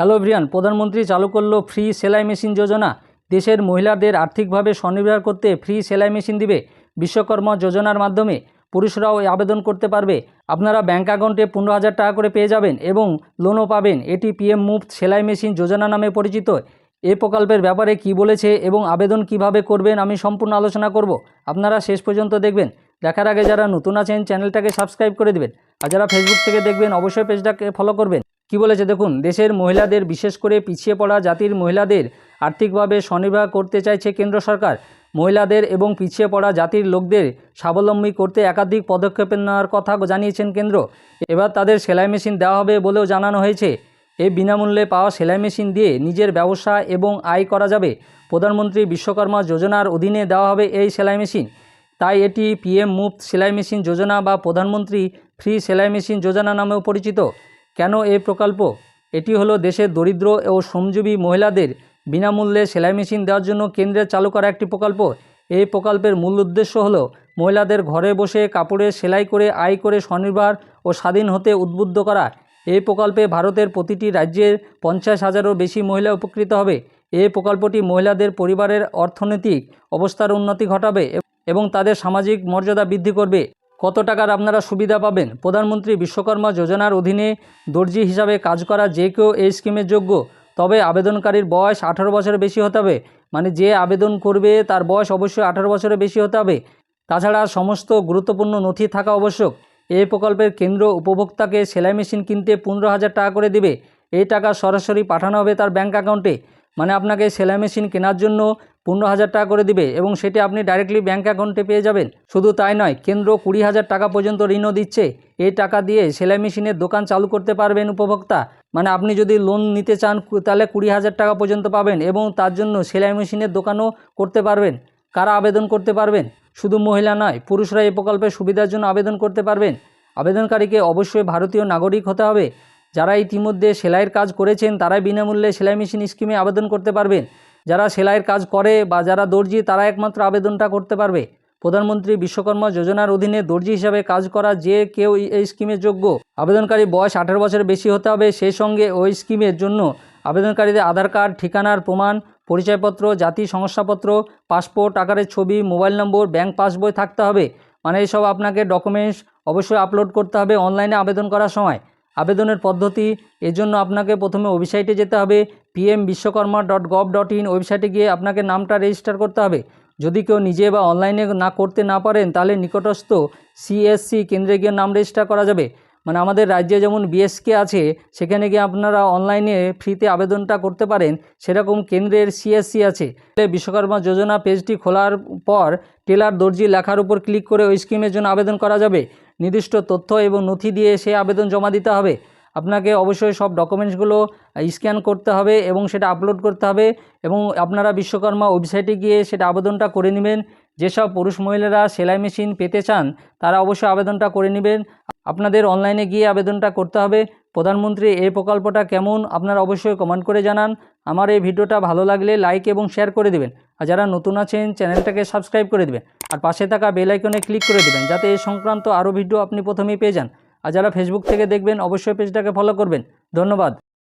Hello ভ্রিয়ান প্রধানমন্ত্রী চালু করল ফ্রি সেলাই মেশিন যোজনা। দেশের মহিলাদের আর্থিকভাবে স্বনির্ভর করতে ফ্রি সেলাই মেশিন দিবে বিশ্বকর্মা যোজনার মাধ্যমে। পুরুষরাও আবেদন করতে পারবে। আপনারা ব্যাঙ্ক অ্যাকাউন্টে পনেরো হাজার টাকা করে পেয়ে যাবেন এবং লোনও পাবেন। এটি পিএম মুফত সেলাই মেশিন যোজনা নামে পরিচিত। এ প্রকল্পের ব্যাপারে কি বলেছে এবং আবেদন কীভাবে করবেন আমি সম্পূর্ণ আলোচনা করব। আপনারা শেষ পর্যন্ত দেখবেন। দেখার আগে যারা নতুন আছেন, চ্যানেলটাকে সাবস্ক্রাইব করে দেবেন। আর যারা ফেসবুক থেকে দেখবেন, অবশ্যই পেজটাকে ফলো করবেন। কি বলেছে দেখুন, দেশের মহিলাদের, বিশেষ করে পিছিয়ে পড়া জাতির মহিলাদের আর্থিকভাবে স্বনির্ভর করতে চাইছে কেন্দ্র সরকার। মহিলাদের এবং পিছিয়ে পড়া জাতির লোকদের স্বাবলম্বী করতে একাধিক পদক্ষেপ নেওয়ার কথা জানিয়েছেন কেন্দ্র। এবার তাদের সেলাই মেশিন দেওয়া হবে বলেও জানানো হয়েছে। এই বিনামূল্যে পাওয়া সেলাই মেশিন দিয়ে নিজের ব্যবসা এবং আয় করা যাবে। প্রধানমন্ত্রী বিশ্বকর্মা যোজনার অধীনে দেওয়া হবে এই সেলাই মেশিন। তাই এটি পিএম মুফত সেলাই মেশিন যোজনা বা প্রধানমন্ত্রী ফ্রি সেলাই মেশিন যোজনা নামেও পরিচিত। কেন এই প্রকল্প? এটি হলো দেশের দরিদ্র ও শ্রমজীবী মহিলাদের বিনামূল্যে সেলাই মেশিন দেওয়ার জন্য কেন্দ্রের চালু করা একটি প্রকল্প। এই প্রকল্পের মূল উদ্দেশ্য হলো মহিলাদের ঘরে বসে কাপড়ে সেলাই করে, আয় করে স্বনির্ভর ও স্বাধীন হতে উদ্বুদ্ধ করা। এই প্রকল্পে ভারতের প্রতিটি রাজ্যের পঞ্চাশ হাজারও বেশি মহিলা উপকৃত হবে। এই প্রকল্পটি মহিলাদের পরিবারের অর্থনৈতিক অবস্থার উন্নতি ঘটাবে এবং তাদের সামাজিক মর্যাদা বৃদ্ধি করবে। কত টাকার আপনারা সুবিধা পাবেন? প্রধানমন্ত্রী বিশ্বকর্মা যোজনার অধীনে দর্জি হিসাবে কাজ করা যে কেউ এই স্কিমের যোগ্য, তবে আবেদনকারীর বয়স আঠারো বছরের বেশি হতে হবে। মানে যে আবেদন করবে, তার বয়স অবশ্যই আঠারো বছরের বেশি হতে হবে। তাছাড়া সমস্ত গুরুত্বপূর্ণ নথি থাকা আবশ্যক। এই প্রকল্পের কেন্দ্র উপভোক্তাকে সেলাই মেশিন কিনতে পনেরো হাজার টাকা করে দেবে। এই টাকা সরাসরি পাঠানো হবে তার ব্যাঙ্ক অ্যাকাউন্টে। মানে আপনাকে সেলাই মেশিন কেনার জন্য পনেরো হাজার টাকা করে দিবে এবং সেটি আপনি ডাইরেক্টলি ব্যাঙ্ক অ্যাকাউন্টে পেয়ে যাবেন। শুধু তাই নয়, কেন্দ্র কুড়ি হাজার টাকা পর্যন্ত ঋণও দিচ্ছে। এই টাকা দিয়ে সেলাই মেশিনের দোকান চালু করতে পারবেন উপভোক্তা। মানে আপনি যদি লোন নিতে চান তাহলে কুড়ি হাজার টাকা পর্যন্ত পাবেন এবং তার জন্য সেলাই মেশিনের দোকানও করতে পারবেন। কারা আবেদন করতে পারবেন? শুধু মহিলা নয়, পুরুষরা এই প্রকল্পের সুবিধার জন্য আবেদন করতে পারবেন। আবেদনকারীকে অবশ্যই ভারতীয় নাগরিক হতে হবে। যারা ইতিমধ্যে সেলাইয়ের কাজ করেছেন, তারাই বিনামূল্যে সেলাই মেশিন স্কিমে আবেদন করতে পারবেন। যারা সেলাইয়ের কাজ করে বা যারা দর্জি, তারা একমাত্র আবেদনটা করতে পারবে। প্রধানমন্ত্রী বিশ্বকর্মা যোজনার অধীনে দর্জি হিসাবে কাজ করা যে কেউ এই- স্কিমের যোগ্য। আবেদনকারী বয়স আঠারো বছরের বেশি হতে হবে। সেই সঙ্গে ওই স্কিমের জন্য আবেদনকারীদের আধার কার্ড, ঠিকানার প্রমাণ, পরিচয়পত্র, জাতি শংসাপত্র পাসপোর্ট, আকারের ছবি, মোবাইল নম্বর, ব্যাংক পাসবই থাকতে হবে। মানে এইসব আপনাকে ডকুমেন্টস অবশ্যই আপলোড করতে হবে অনলাইনে আবেদন করার সময়। আবেদনের পদ্ধতি এর জন্য আপনাকে প্রথমে ওয়েবসাইটে যেতে হবে PM Vishwakarma dot gov dot in ওয়েবসাইটে গিয়ে আপনাকে নামটা রেজিস্টার করতে হবে। যদি কেউ নিজে বা অনলাইনে না করতে না পারেন, তাহলে নিকটস্থ সিএসসি কেন্দ্রে গিয়ে নাম রেজিস্টার করা যাবে। মানে আমাদের রাজ্যে যেমন বিএসকে আছে, সেখানে গিয়ে আপনারা অনলাইনে ফ্রিতে আবেদনটা করতে পারেন, সেরকম কেন্দ্রের সিএসসি আছে। বিশ্বকর্মা যোজনা পেজটি খোলার পর টেলার দর্জি লেখার উপর ক্লিক করে ওই স্কিমের জন্য আবেদন করা যাবে। নির্দিষ্ট তথ্য এবং নথি দিয়ে সে আবেদন জমা দিতে হবে। আপনাকে অবশ্যই সব ডকুমেন্টসগুলো স্ক্যান করতে হবে এবং সেটা আপলোড করতে হবে এবং আপনারা বিশ্বকর্মা ওয়েবসাইটে গিয়ে সেটা আবেদনটা করে নেবেন। যেসব পুরুষ মহিলারা সেলাই মেশিন পেতে চান, তারা অবশ্যই আবেদনটা করে নেবেন। আপনাদের অনলাইনে গিয়ে আবেদনটা করতে হবে। প্রধানমন্ত্রী, এই প্রকল্পটা কেমন? আপনারা অবশ্যই কমেন্ট করে জানান। আমার এই ভিডিওটা ভালো লাগলে লাইক এবং শেয়ার করে দেবেন। আর যারা নতুন আছেন, চ্যানেলটাকে সাবস্ক্রাইব করে দেবেন। আর পাশে থাকা বেল আইকনে ক্লিক করে দেবেন, যাতে এই সংক্রান্ত আরও ভিডিও আপনি প্রথমেই পেয়ে যান। আর যারা ফেসবুক থেকে দেখবেন, অবশ্যই পেজটাকে ফলো করবেন। ধন্যবাদ।